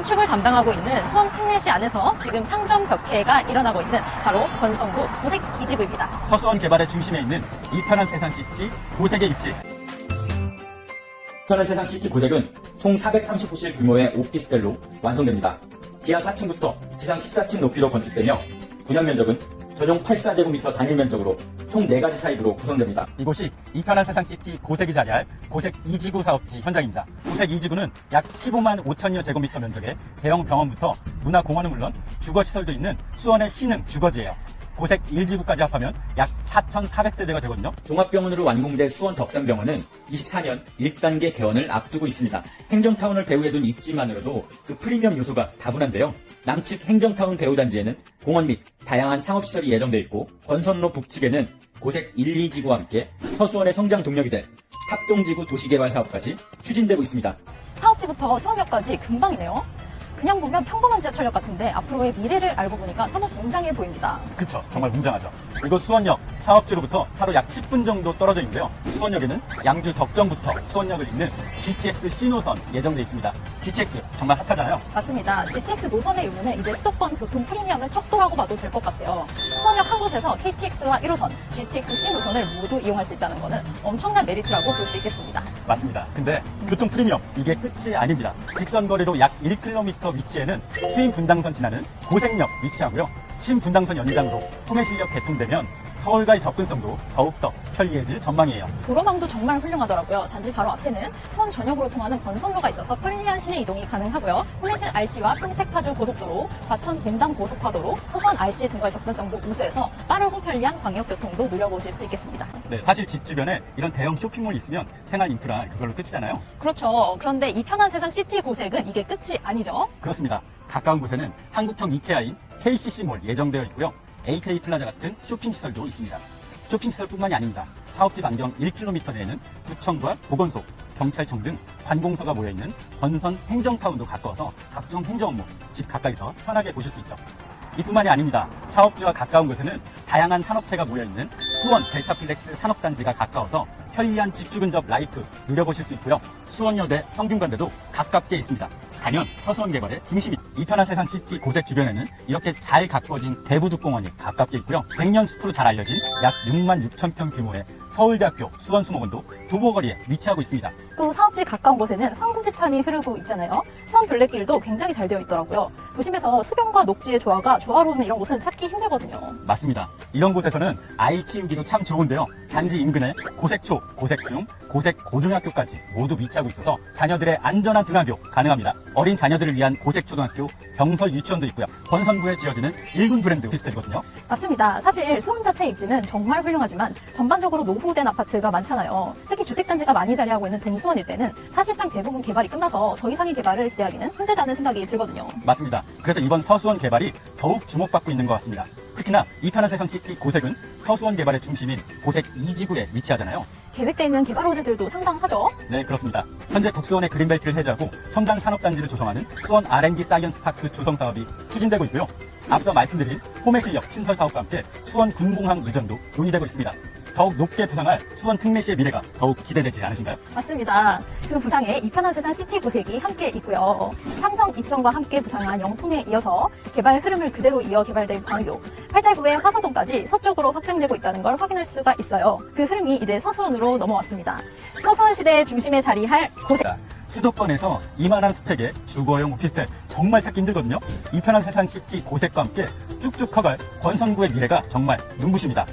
건축을 담당하고 있는 수원 특례시 안에서 지금 상점 벽해가 일어나고 있는 바로 건성구 고색 이지구입니다. 서수원 개발의 중심에 있는 이편한 세상 시티 고색의 입지. 이편한 세상 시티 고색은 총 430호실 규모의 오피스텔로 완성됩니다. 지하 4층부터 지상 14층 높이로 건축되며 분양 면적은 전용 84제곱미터 단일 면적으로 총 4가지 타입으로 구성됩니다. 이곳이 이편한 세상 시티 고색이 자리할 고색 2지구 사업지 현장입니다. 고색 2지구는 약 15만 5천여 제곱미터 면적의 대형 병원부터 문화공원은 물론 주거시설도 있는 수원의 신흥 주거지예요. 고색 1지구까지 합하면 약 4,400세대가 되거든요. 종합병원으로 완공된 수원 덕산병원은 24년 1단계 개원을 앞두고 있습니다. 행정타운을 배후에 둔 입지만으로도 그 프리미엄 요소가 다분한데요. 남측 행정타운 배후단지에는 공원 및 다양한 상업시설이 예정돼 있고 권선로 북측에는 고색 1, 2지구와 함께 서수원의 성장 동력이 될 합동지구 도시개발 사업까지 추진되고 있습니다. 사업지부터 수원역까지 금방이네요. 그냥 보면 평범한 지하철역 같은데 앞으로의 미래를 알고 보니까 사뭇 웅장해 보입니다. 그쵸. 정말 웅장하죠. 이곳 수원역 사업지로부터 차로 약 10분 정도 떨어져 있는데요. 수원역에는 양주 덕정부터 수원역을 잇는 GTX 신호선 예정돼 있습니다. GTX 정말 핫하잖아요. 맞습니다. GTX 노선의 유무는 이제 수도권 교통 프리미엄의 척도라고 봐도 될 것 같아요. 수원역 한 곳에서 KTX와 1호선, GTX C 노선을 모두 이용할 수 있다는 것은 엄청난 메리트라고 볼 수 있겠습니다. 맞습니다. 근데 교통 프리미엄 이게 끝이 아닙니다. 직선 거리로 약 1km 위치에는 수인 분당선 지나는 고색역 위치하고요. 신분당선 연장으로 통해실역 개통되면 서울과의 접근성도 더욱더 편리해질 전망이에요. 도로망도 정말 훌륭하더라고요. 단지 바로 앞에는 수원 전역으로 통하는 건선로가 있어서 편리한 시내 이동이 가능하고요. 홍해실 RC와 평택파주 고속도로, 과천 봉담 고속화도로, 서수원 RC 등과의 접근성도 우수해서 빠르고 편리한 광역교통도 누려보실 수 있겠습니다. 네, 사실 집 주변에 이런 대형 쇼핑몰이 있으면 생활 인프라 그걸로 끝이잖아요. 그렇죠. 그런데 이 편한 세상 시티 고색은 이게 끝이 아니죠. 그렇습니다. 가까운 곳에는 한국형 이케아인 KCC몰 예정되어 있고요. AK 플라자 같은 쇼핑시설도 있습니다. 쇼핑시설뿐만이 아닙니다. 사업지 반경 1km 내에는 구청과 보건소, 경찰청 등 관공서가 모여있는 건선 행정타운도 가까워서 각종 행정 업무 집 가까이서 편하게 보실 수 있죠. 이뿐만이 아닙니다. 사업지와 가까운 곳에는 다양한 산업체가 모여있는 수원 델타플렉스 산업단지가 가까워서 편리한 집주 근접 라이프 누려보실 수 있고요. 수원여대 성균관대도 가깝게 있습니다. 단연 서수원 개발의 중심이 이편한 세상 시티 고색 주변에는 이렇게 잘 가꾸어진 대부두공원이 가깝게 있고요. 백년 숲으로 잘 알려진 약 6만 6천 평 규모의 서울대학교 수원수목원도 도보거리에 위치하고 있습니다. 또 사업지 가까운 곳에는 황금지천이 흐르고 있잖아요. 수원 둘레길도 굉장히 잘 되어 있더라고요. 도심에서 수변과 녹지의 조화가 조화로운 이런 곳은 찾기 힘들거든요. 맞습니다. 이런 곳에서는 아이 키우기도 참 좋은데요. 단지 인근에 고색초, 고색중, 고색 고등학교까지 모두 위치하고 있어서 자녀들의 안전한 등하교 가능합니다. 어린 자녀들을 위한 고색초등학교, 병설 유치원도 있고요. 권선구에 지어지는 일군 브랜드 오피스텔이거든요. 맞습니다. 사실 수원 자체 입지는 정말 훌륭하지만 전반적으로 노후된 아파트가 많잖아요. 특히 주택단지가 많이 자리하고 있는 동수원 일대는 사실상 대부분 개발이 끝나서 더 이상의 개발을 기대하기는 힘들다는 생각이 들거든요. 맞습니다. 그래서 이번 서수원 개발이 더욱 주목받고 있는 것 같습니다. 특히나 이편한 세상 시티 고색은 서수원 개발의 중심인 고색 2지구에 위치하잖아요. 계획돼 있는 개발 호재들도 상당하죠. 네, 그렇습니다. 현재 북수원의 그린벨트를 해제하고 첨단 산업단지를 조성하는 수원 R&D 사이언스 파크 조성 사업이 추진되고 있고요. 앞서 말씀드린 홈의 실력 신설 사업과 함께 수원 군공항 의전도 논의되고 있습니다. 더욱 높게 부상할 수원 특례시의 미래가 더욱 기대되지 않으신가요? 맞습니다. 그 부상에 이편한 세상 시티 고색이 함께 있고요. 삼성 입성과 함께 부상한 영통에 이어서 개발 흐름을 그대로 이어 개발된 광교, 팔달구의 화서동까지 서쪽으로 확장되고 있다는 걸 확인할 수가 있어요. 그 흐름이 이제 서수원으로 넘어왔습니다. 서수원 시대의 중심에 자리할 고색. 수도권에서 이만한 스펙의 주거용 오피스텔 정말 찾기 힘들거든요. 이편한 세상 시티 고색과 함께 쭉쭉 커갈 권선구의 미래가 정말 눈부십니다.